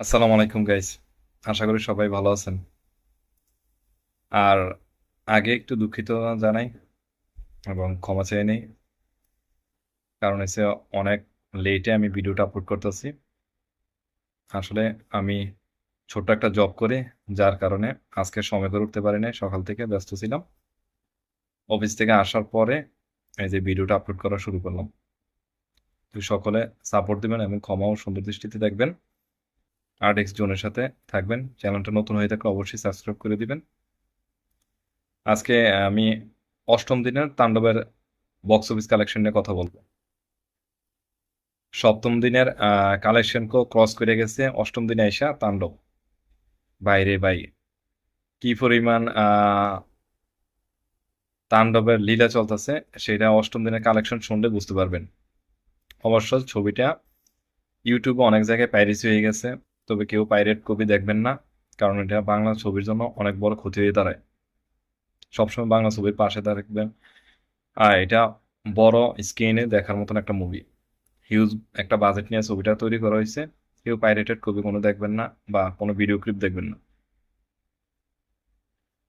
আসসালামু আলাইকুম গাইস আশা করি সবাই ভালো আছেন। আর আগে একটু দুঃখিত জানাই এবং ক্ষমা চেয়ে নেই, কারণ এসে অনেক লেটে আমি ভিডিওটা আপলোড করতেছি। আসলে আমি ছোট্ট একটা জব করে, যার কারণে আজকে সময় করে উঠতে পারি নাই সকাল থেকে ব্যস্ত ছিলাম। অফিস থেকে আসার পরে এই যে ভিডিওটা আপলোড করা শুরু করলাম। তো সকলে সাপোর্ট দিবেন এবং ক্ষমা ও সুন্দর দৃষ্টিতে দেখবেন। আর্ট এক্স জোনের সাথে থাকবেন। চ্যানেলটা নতুন হয়ে থাকলে অবশ্যই সাবস্ক্রাইব করে দিবেন। আজকে আমি অষ্টম দিনের তাণ্ডবের বক্স অফিস কালেকশন নিয়ে কথা বলব। সপ্তম দিনের কালেকশনকে ক্রস করে গেছে অষ্টম দিনে আইসা তাণ্ডব। বাইরে বাই কি পরিমাণ তাণ্ডবের লীলা চলতেছে, সেটা অষ্টম দিনের কালেকশন শুনলে বুঝতে পারবেন। অবশ্য ছবিটা ইউটিউবে অনেক জায়গায় প্যারিস হয়ে গেছে। তবে কেউ পাইরেট কপি দেখবেন না, কারণ এটা বাংলা ছবির জন্য অনেক বড় ক্ষতি হয়ে দাঁড়ায়। সবসময় বাংলা ছবির পাশে থাকবেন। আর এটা বড় স্ক্রিনে দেখার মতন একটা মুভি হিউজ একটা বাজেট নিয়ে ছবিটা তৈরি করা হয়েছে। কেউ পাইরেটেড কপি কোনো দেখবেন না বা কোনো ভিডিও ক্লিপ দেখবেন না।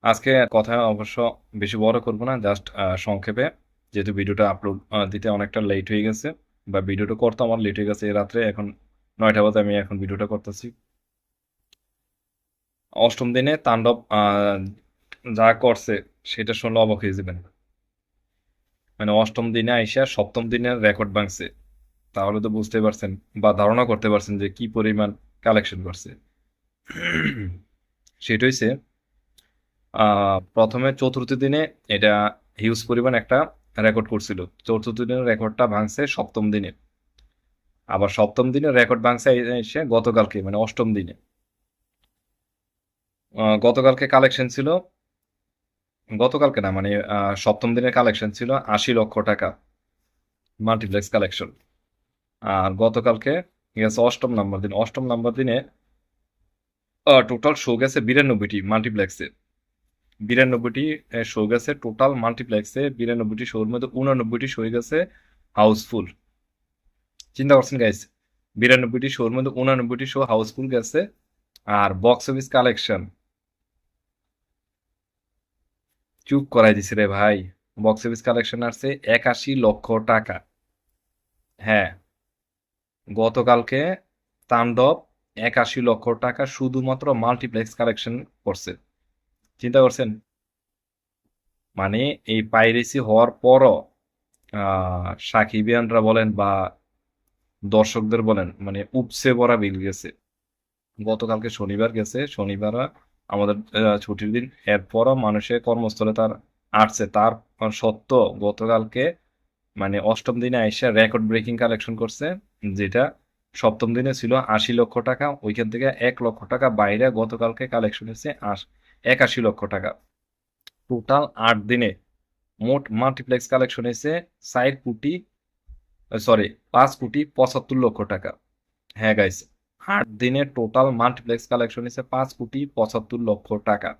আজকে কথা অবশ্য বেশি বড় করব না জাস্ট সংক্ষেপে। যেহেতু ভিডিওটা আপলোড দিতে অনেকটা লেট হয়ে গেছে বা ভিডিওটা করতে আমার লেট হয়ে গেছে রাত্রে, এখন নয়টা বাজে আমি এখন ভিডিওটা করতেছি। অষ্টম দিনে তাণ্ডব যা করছে সেটা শুনলে অবাক হয়ে যাবেন। মানে অষ্টম দিনে আইসা সপ্তম দিনের রেকর্ড ভাঙছে। তাহলে তো বুঝতে পারছেন বা ধারণা করতে পারছেন যে কি পরিমাণ কালেকশন করছে। সেটা হইছে প্রথমে চতুর্থ দিনে এটা হিউজ পরিমাণ একটা রেকর্ড করছিল। চতুর্থ দিনের রেকর্ডটা ভাঙছে সপ্তম দিনে আবার সপ্তম দিনে রেকর্ড ভাঙছে এসে গতকালকে মানে অষ্টম দিনে। গতকালকে কালেকশন ছিল, গতকালকে না মানে সপ্তম দিনের কালেকশন ছিল আশি লক্ষ টাকা মাল্টিপ্লেক্স কালেকশন। আর গতকালকে গেছে অষ্টম নাম্বার দিন, অষ্টম নাম্বার দিনে টোটাল শো গেছে বিরানব্বইটি মাল্টিপ্লেক্সে। বিরানব্বইটি শো গেছে টোটাল মাল্টিপ্লেক্সে বিরানব্বইটি শোর মধ্যে উনানব্বইটি শো গেছে হাউসফুল চিন্তা করছেন গাইস বিরানব্বইটি শোর মধ্যে উনানব্বইটি শো হাউসফুল গেছে, আর বক্স অফিস কালেকশন চুপ করাই দিছে রে ভাই। বক্স অফিস কালেকশন আসছে একাশি লক্ষ টাকা। হ্যাঁ গতকালকে তাণ্ডব একাশি লক্ষ টাকা শুধুমাত্র মাল্টিপ্লেক্স কালেকশন করছে। চিন্তা করছেন? মানে এই পাইরেসি হওয়ার পরও সাকিবিয়ানরা বলেন বা দর্শকদের বলেন মানে উপসে ভরা বিল গেছে। গতকালকে শনিবার গেছে, শনিবার আমাদের ছুটির দিন। এরপরও মানুষের কর্মস্থলে তার আসছে। তার সত্ত্বেও গতকালকে মানে অষ্টম দিনে আইসা রেকর্ড ব্রেকিং কালেকশন করছে, যেটা সপ্তম দিনে ছিল আশি লক্ষ টাকা। ওইখান থেকে এক লক্ষ টাকা বাইরে গতকালকে কালেকশন হয়েছে একাশি লক্ষ টাকা। টোটাল আট দিনে মোট মাল্টিপ্লেক্স কালেকশন হয়েছে চার কোটি সরি পাঁচ কোটি পঁচাত্তর লক্ষ টাকা। হ্যাঁ গাইস আট দিনে টোটাল মাল্টিপ্লেক্স কালেকশন হয়েছে পাঁচ কোটি পঁচাত্তর লক্ষ টাকা।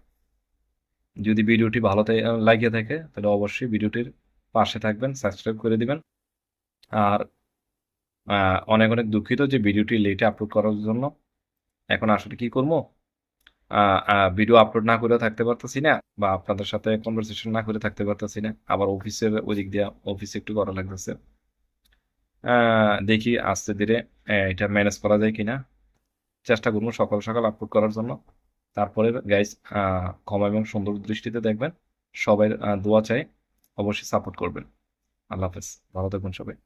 যদি ভিডিওটি ভালো লাগিয়ে থাকে, তাহলে অবশ্যই ভিডিওটির পাশে থাকবেন সাবস্ক্রাইব করে দিবেন। আর অনেক অনেক দুঃখিত যে ভিডিওটি লেটে আপলোড করার জন্য। এখন আসলে কি করব? ভিডিও আপলোড না করে থাকতে পারতেছি না, বা আপনাদের সাথে কনভারসেশন না করে থাকতে পারতেছি না। আবার অফিসের ওই দিক দিয়ে অফিসে একটু করা লাগতেছে। দেখি আস্তে ধীরে এটা ম্যানেজ করা যায় কিনা। চেষ্টা করব সকাল সকাল আপলোড করার জন্য। তারপরে গাইজ ক্ষমা এবং সুন্দর দৃষ্টিতে দেখবেন। সবাই দোয়া চাই, অবশ্যই সাপোর্ট করবেন। আল্লাহ হাফেজ। ভালো থাকবেন সবাই।